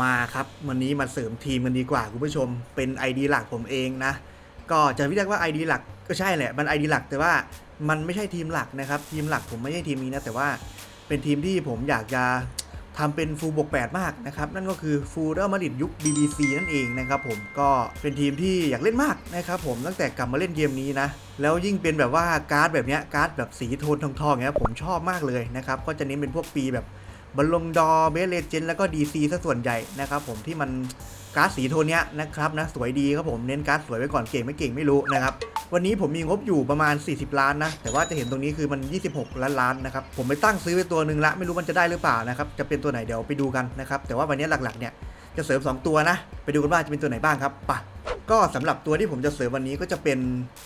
มาครับ วันนี้มาเสริมทีมกันดีกว่าคุณผู้ชม เป็น ID หลักผมเองนะ ก็จะเรียกว่า ID หลักก็ใช่แหละ มัน ID หลักแต่ว่ามันไม่ใช่ทีมหลักนะครับ ทีมหลักผมไม่ใช่ทีมนี้นะ แต่ว่าเป็นทีมที่ผมอยากจะทำเป็นฟูลบวก8มากนะครับ นั่นก็คือฟูลเรอัลมาดริดยุค BBC นั่นเองนะครับผมก็เป็นทีมที่อยากเล่นมากนะครับผมตั้งแต่กลับมาเล่นเกมนี้นะ แล้วยิ่งเป็นแบบว่าการ์ดแบบเนี้ยการ์ดแบบสีโทนทองๆเนี้ยผมชอบมากเลยนะครับ ก็จะเน้นเป็นพวกปีแบบ บอลลงดอเบสเลเจนแล้วก็ DC ซะส่วนใหญ่นะครับผมที่มันการ์ดสีโทนเนี้ยนะครับนะสวยดีครับผมเน้นการ์ดสวยไว้ก่อนเก่งไม่เก่งไม่รู้นะครับวันนี้ผมมีงบอยู่ประมาณ 40 ล้านนะ แต่ว่าจะเห็นตรงนี้คือมัน 26 ล้านล้านนะครับ ผมไปตั้งซื้อไปตัวหนึ่งละไม่รู้มันจะได้หรือเปล่านะครับ จะเป็นตัวไหนเดี๋ยวไปดูกันนะครับ แต่ว่าวันนี้หลักๆเนี่ยจะเสริม 2 ตัวนะ ไปดูกันว่าจะเป็นตัวไหนบ้างครับไปะ ก็สำหรับตัวที่ผมจะเสริมวันนี้ก็จะเป็น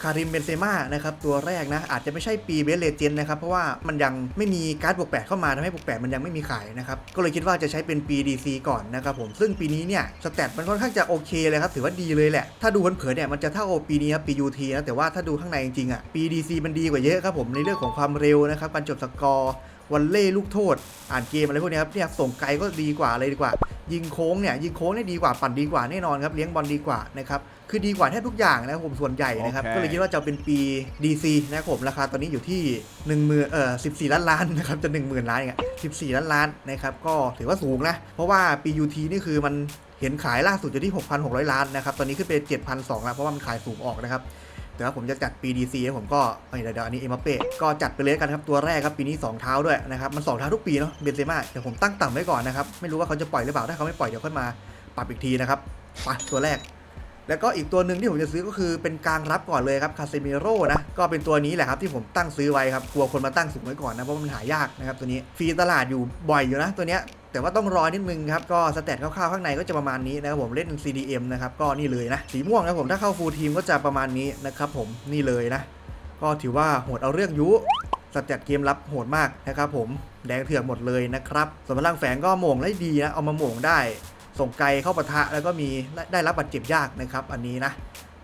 คาริมเบนเซม่านะครับตัวแรกนะ อาจจะไม่ใช่ปีเบสเลเจนนะครับ เพราะว่ามันยังไม่มีการ์ดบวกแปดเข้ามาทำให้บวกแปดมันยังไม่มีขายนะครับ ก็เลยคิดว่าจะใช้เป็นปี DC ก่อนนะครับผมซึ่งปีนี้เนี่ยสเตตมันค่อนข้างจะโอเคเลยครับถือว่าดีเลยแหละ ถ้าดูเผินๆเนี่ยมันจะเท่าปีนี้ครับปี UT นะแต่ว่าถ้าดูข้างในจริงๆอะปี DC มันดีกว่าเยอะครับผมในเรื่องของความเร็วนะครับการจบสกอร์วันเล่ลูกโทษ อ่านเกมอะไรพวกนี้ครับเนี่ยส่งไกลก็ดีกว่าเลยดีกว่า ยิงโค้งเนี่ยยิงโค้งเนี่ยดีกว่าปั่นดีกว่าแน่นอนครับเลี้ยงบอลดีกว่านะครับ คือดีกว่าแทบทุกอย่างนะครับผมส่วนใหญ่นะครับโอเคก็เลยคิดว่าจะเอาเป็นปี DC นะครับผมราคาตอนนี้อยู่ที่1นึ่งหมื่นเอ่อสิบสี่ล้านล้านนะครับจะ1 0,000ล้านอย่างเงี้ยสิบสี่ล้านล้านนะครับก็ถือว่าสูงนะ เพราะว่าปี UT นี่คือมันเห็นขายล่าสุดอยู่ที่ 6,600 ล้านนะครับ ตอนนี้ขึ้นเป็น7,200แล้วเพราะว่ามันขายสูงออกนะครับ แต่ว่าผมจะจัดปี DC ให้ผมก็เอ้ยเดี๋ยวเดี๋ยวอันนี้เอ็มบัปเป้ก็จัดไปเลยกันครับ ตัวแรกครับ ปีนี้ 2 เท้าด้วยนะครับ มัน 2 เท้าทุกปีเนาะ เบนเซม่า เดี๋ยวผมตั้งต่ำไว้ก่อนนะครับ ไม่รู้ว่าเขาจะปล่อยหรือเปล่า ถ้าเขาไม่ปล่อยเดี๋ยวค่อยมาปรับอีกทีนะครับไปตัวแรก แล้วก็อีกตัวหนึ่งที่ผมจะซื้อก็คือเป็นกลางรับก่อนเลยครับคาเซมิโร่นะก็เป็นตัวนี้แหละครับที่ผมตั้งซื้อไว้ครับกลัวคนมาตั้งสูงไว้ก่อนนะเพราะมันหายากนะครับตัวนี้ฟรีตลาดอยู่บ่อยอยู่นะตัวเนี้ยแต่ว่าต้องรอนิดนึงครับ ก็สแตทคร่าวๆข้างในก็จะประมาณนี้นะครับผมเล่น CDM นะครับก็นี่เลยนะ สีม่วงนะผมถ้าเข้าฟูลทีมก็จะประมาณนี้นะครับผมนี่เลยนะ ก็ถือว่าโหดเอาเรื่องยุสแตทเกมรับโหดมากนะครับผมแดงเถื่อนหมดเลยนะครับส่วนพลังแฝงก็โม่งได้ดีนะเอามาโม่งได้ ส่งไกลเข้าปะทะแล้วก็มีได้ได้รับบาดเจ็บยากนะครับ อันนี้นะ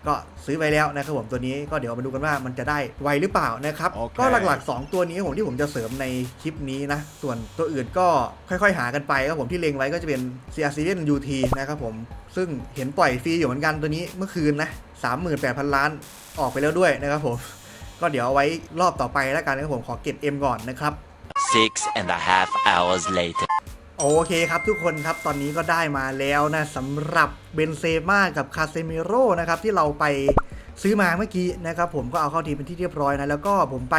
ก็ซื้อไปแล้วนะครับผมตัวนี้ก็เดี๋ยวมาดูกันว่ามันจะได้ไวหรือเปล่านะครับโอเคก็หลักๆ 2 ตัวนี้ผมที่ผมจะเสริมในคลิปนี้นะ ส่วนตัวอื่นก็ค่อยๆ หากันไปครับผมที่เล็งไว้ก็จะเป็น CR 7 UT นะครับผม ซึ่งเห็นปล่อยฟรีอยู่เหมือนกันตัวนี้เมื่อคืนนะ38,000ล้านออกไปแล้วด้วยนะครับผม ก็เดี๋ยวเอาไว้รอบต่อไปแล้วกันนะครับผมขอเก็บ M ก่อนนะครับ Six and a half hours later. โอเคครับทุกคนครับตอนนี้ก็ได้มาแล้วนะสำหรับเบนเซม่ากับคาเซมิโร่นะครับที่เราไปซื้อมาเมื่อกี้นะครับผมก็เอาเข้าทีมเป็นที่เรียบร้อยนะแล้วก็ผมไป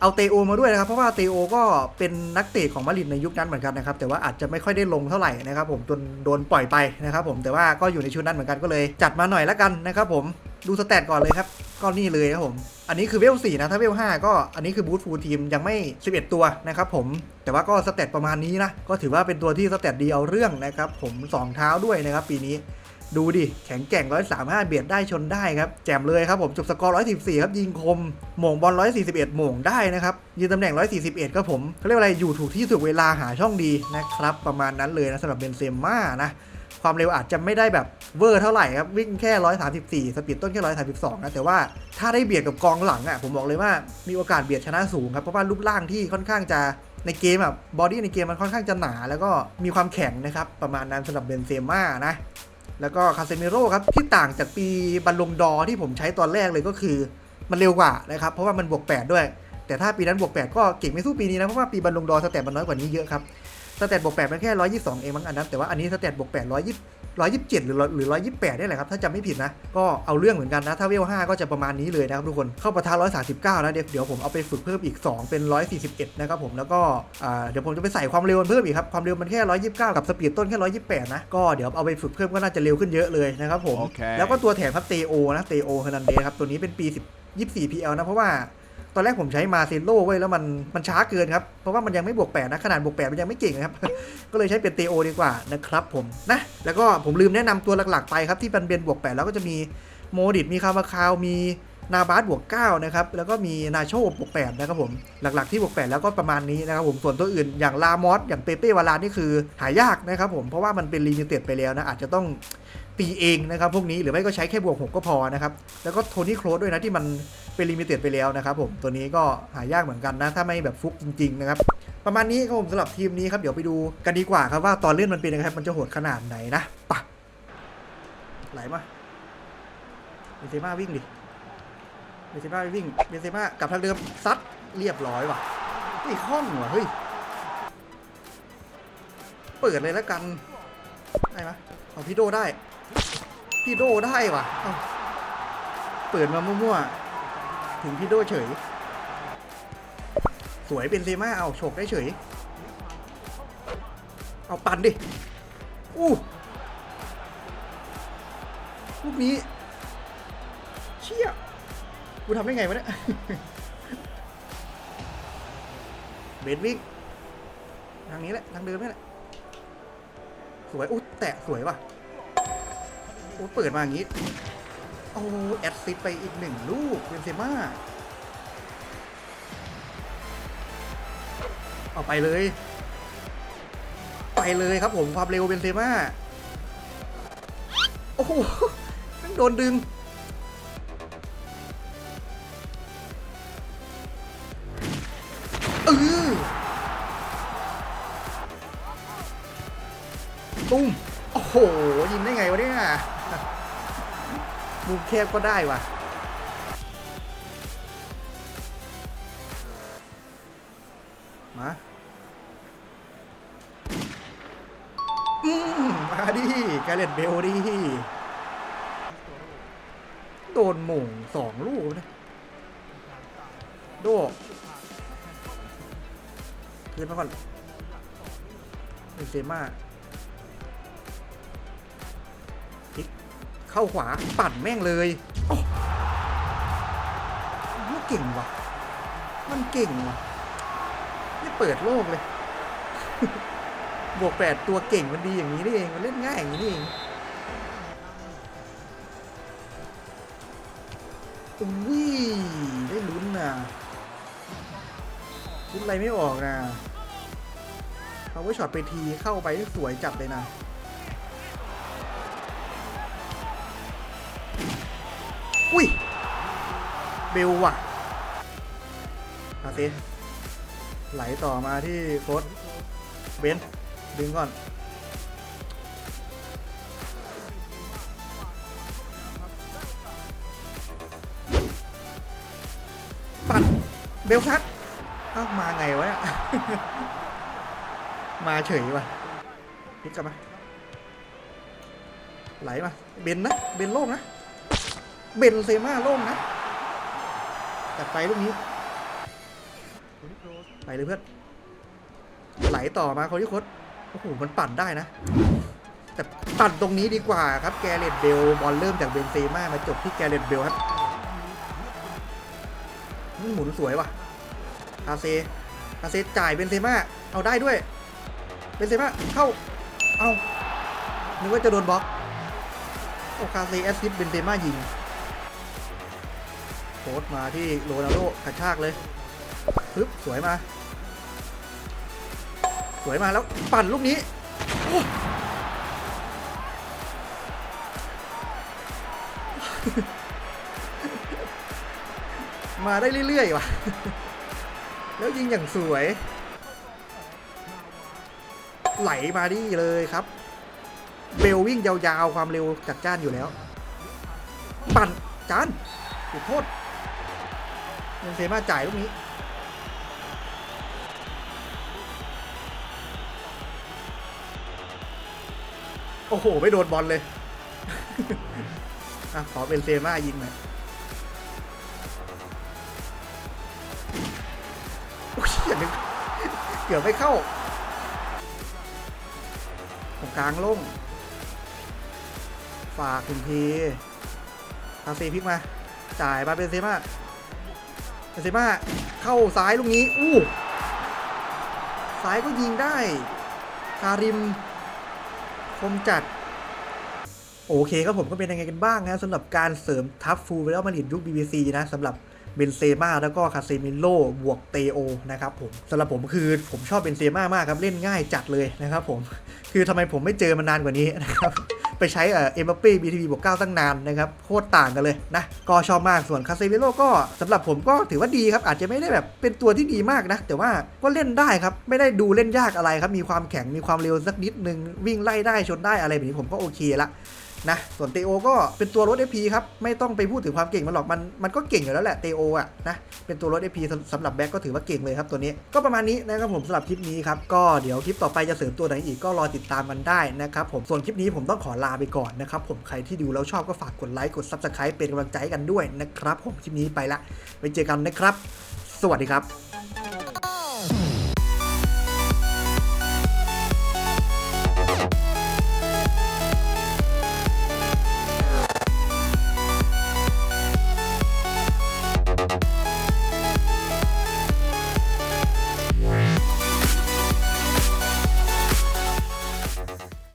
เอาเตโอมาด้วยนะครับเพราะว่าเตโอก็เป็นนักเตะของมาริดในยุคนั้นเหมือนกันนะครับแต่ว่าอาจจะไม่ค่อยได้ลงเท่าไหร่นะครับผมจนโดนปล่อยไปนะครับผมแต่ว่าก็อยู่ในชุดนั้นเหมือนกันก็เลยจัดมาหน่อยละกันนะครับผม ดูสแตทก่อนเลยครับ ก็นี่เลยครับผม อันนี้คือเวล4นะ ถ้าเวล5ก็อันนี้คือบูทฟูลทีมยังไม่ 11 ตัวนะครับผม แต่ว่าก็สเตตประมาณนี้นะ ก็ถือว่าเป็นตัวที่สเตตดีเอาเรื่องนะครับผม 2 เท้าด้วยนะครับปีนี้ ดูดิ แข็งแกร่ง135เบียดได้ชนได้ครับ แจ่มเลยครับผม จบสกอร์114ครับ ยิงคม หม่งบอล141หม่งได้นะครับ ยืนตำแหน่ง141ครับผมเขาเรียกว่าอะไร อยู่ถูกที่ถูกเวลาหาช่องดีนะครับ ประมาณนั้นเลยนะสำหรับเบนเซม่านะ ความเร็วอาจจะไม่ได้แบบ เวอร์เท่าไหร่ครับวิ่งแค่ 134 สปีดต้นแค่ 132นะแต่ว่าถ้าได้เบียดกับกองหลังอะผมบอกเลยว่ามีโอกาสเบียดชนะสูงครับเพราะว่ารูปร่างที่ค่อนข้างจะในเกมอะบอดี้ในเกมมันค่อนข้างจะหนา แล้วก็มีความแข็งนะครับประมาณนั้นสำหรับเบนเซม่านะแล้วก็คาเซมิโร่ครับที่ต่างจากปีบัลลงดอที่ผมใช้ตอนแรกเลยก็คือ มันเร็วกว่านะครับเพราะว่ามันบวก 8 ด้วย แต่ถ้าปีนั้นบวก 8 ก็เก่งไม่สู้ปีนี้นะเพราะว่าปีบัลลงดอสแตทมันน้อยกว่านี้เยอะครับสแตทบวก8มันแค่ 122 เองมั้งอันนั้นแต่ว่าอันนี้สแตทบวก8 1 127 หรือหรือ 128นี่แหละครับ ถ้าจำไม่ผิดนะ ก็เอาเรื่องเหมือนกันนะ ถ้าเวล5ก็จะประมาณนี้เลยนะครับทุกคน เข้าประทะ139 นะเดี๋ยวเดี๋ยวผมเอาไปฝึกเพิ่มอีก 2 เป็น 141 นะครับผม แล้วก็อ่าเดี๋ยวผมจะไปใส่ความเร็วมันเพิ่มอีกครับ ความเร็วมันแค่ 129 กับสปีดต้นแค่ 128 นะ ก็เดี๋ยวเอาไปฝึกเพิ่มก็น่าจะเร็วขึ้นเยอะเลยนะครับผมโอเคแล้วก็ตัวแถมครับเตโอนะเตโอเฮอร์นันเดสครับตัวนี้เป็นปี10 24 PL นะเพราะว่า ตอนแรกผมใช้มาเซโลไว้แล้วมันมันช้าเกินครับ เพราะว่ามันยังไม่บวก8นะขนาดบวก8มันยังไม่เก่งนะครับ ก็เลยใช้เป็นเตโอดีกว่านะครับผมนะแล้วก็ผมลืมแนะนำตัวหลักๆไปครับที่เป็นเบนบวก8แล้วก็จะมีโมดิตมีคามาคาวมี นาบาสบวก9นะครับแล้วก็มีนาโชบวก8นะครับผมหลักๆที่บวก8แล้วก็ประมาณนี้นะครับผมส่วนตัวอื่นอย่างลามอสอย่างเปเป้วาลานี่คือหายากนะครับผมเพราะว่ามันเป็นลิมิเต็ดไปแล้วนะอาจจะต้องตีเองนะครับพวกนี้หรือไม่ก็ใช้แค่บวก6ก็พอนะครับแล้วก็โทนี่โครสด้วยนะที่มันเป็นลิมิเต็ดไปแล้วนะครับผมตัวนี้ก็หายากเหมือนกันนะถ้าไม่แบบฟุกจริงๆนะครับประมาณนี้ครับผมสำหรับทีมนี้ครับเดี๋ยวไปดูกันดีกว่าครับว่าตอนเล่นมันเป็นยังไงครับมันจะโหดขนาดไหนนะปะไหลมาเบนเซม่าวิ่งดิ เบนเซม่าวิ่งเบนเซม่ากลับทางเดิมซัดเรียบร้อยว่ะเฮ้ยคล่องว่ะเฮ้ย เปิดเลยแล้วกัน ได้ไหมเอาพี่โดได้ พี่โดได้ว่ะเเปิดมามั่วๆ ถึงพี่โดเฉย สวยเป็นเซม่าเอาโฉกได้เฉย เอาปั่นดิ อู้ลูกนี้ กูทำได้ไงวะเนี่ย เบนวิ่งทางนี้แหละ ทางเดิมนี่แหละ สวย อุ๊ยแตะสวยว่ะโอ้เปิดมาอย่างงี้ โอ้แอดซิดไปอีกหนึ่งลูกเป็นเซม่า เอาไปเลย ไปเลยครับผมความเร็วเป็นเซม่า โอ้โหนั่งโดนดึง หยิงได้ไงวะเนี่ยมุมแคบก็ได้วะมาอืมมาดิแกเลตเบลดิโดนหม่งสองลูกนะโดคืนมาก่อนเบนเซม่า เข้าขวาปั่นแม่งเลยโอ้มันเก่งว่ะ มันเก่งว่ะนี่เปิดโลกเลย บวกแปดตัวเก่งมันดีอย่างนี้นี่เอง มันเล่นง่ายอย่างนี้นี่เองอุ้ยได้ลุ้นนะลุ้นอะไรไม่ออกนะเขาว่าช็อตไปทีเข้าไปสวยจัดเลยนะ อุ้ย เบลว่ะเอาสิไหลต่อมาที่โค้ดเบนดึงก่อน ปั่นเบลซัดเอ้ามาไงวะเนี่ยมาเฉยว่ะพลิกกลับมา ไหลมา เบนนะ เบนโล่งนะ เบนเซม่าโล่งนะจัดไปลูกนี้ไปเลยเพื่อนไหลต่อมาคนที่คดโอ้โหมันปั่นได้นะ แต่ปั่นตรงนี้ดีกว่าครับแกเรตเบลบอลเริ่มจากเบนเซม่ามาจบที่แกเรตเบลครับนี่หมุนสวยว่ะคาเซคาเซจ่ายเบนเซม่าเอาได้ด้วยเบนเซม่าเข้าเอานึกว่าจะโดนบล็อกโอคาเซแอสซิสเบนเซม่ายิง โคดมาที่โรนัลโดกระชากเลยปึ๊บสวยมา สวยมาแล้วปั่นลูกนี้มาได้เรื่อยๆว่ะ แล้วยิงอย่างสวย ไหลมาดีเลยครับ เบลวิ่งยาวๆ ความเร็วจัดจ้านอยู่แล้ว ปั่นจานจุดโทษ เบนเซม่าจ่ายลูกนี้ โอ้โห ไม่โดนบอลเลยอะขอเป็นเซม่ายิงหน่อยโอ้ยอย่านึกเกือบไม่เข้าตรงกลางล่งฝากคุณพีทาซีพิกมา จ่ายมาเป็นเซม่า เซม่าเข้าซ้ายลูกนี้ อู้ซ้ายก็ยิงได้คาริม คมจัด โอเคครับผมก็เป็นยังไงกันบ้างนะสำหรับการเสริมทัพฟูลไปแล้วมาดิดยุค BBC นะสำหรับเบนเซม่าแล้วก็คาเซมิโลบวกเตโอนะครับผมสำหรับผมคือผมชอบเบนเซม่ามากครับ เล่นง่ายจัดเลยนะครับผม คือทำไมผมไม่เจอมานานกว่านี้นะครับ ไปใช้เอ็มบัปเป้บีทีบีบวกเก้าตั้งนานนะครับโคตรต่างกันเลยนะก็ชอบมากส่วนคาเซเิโร่ก็สำหรับผมก็ถือว่าดีครับ อาจจะไม่ได้แบบเป็นตัวที่ดีมากนะ แต่ว่าก็เล่นได้ครับ ไม่ได้ดูเล่นยากอะไรครับ มีความแข็งมีความเร็วสักนิดนึงวิ่งไล่ได้ชนได้อะไรแบบนี้ผมก็โอเคละ นะส่วนเตโอก็เป็นตัวรถ FP ครับ ไม่ต้องไปพูดถึงความเก่งมันหรอกมันมันก็เก่งอยู่แล้วแหละเตโออะนะเป็นตัวรถ FP สำสำหรับแบ็กก็ถือว่าเก่งเลยครับตัวนี้ก็ประมาณนี้นะครับผมสำหรับคลิปนี้ครับก็เดี๋ยวคลิปต่อไปจะเสริมตัวไหนอีกก็รอติดตามกันได้นะครับผมส่วนคลิปนี้ผมต้องขอลาไปก่อนนะครับผมใครที่ดูแล้วชอบก็ฝากกดไลค์กด Subscribe เป็นกำลังใจกันด้วยนะครับผมคลิปนี้ไปละไว้เจอกันนะครับ สวัสดีครับ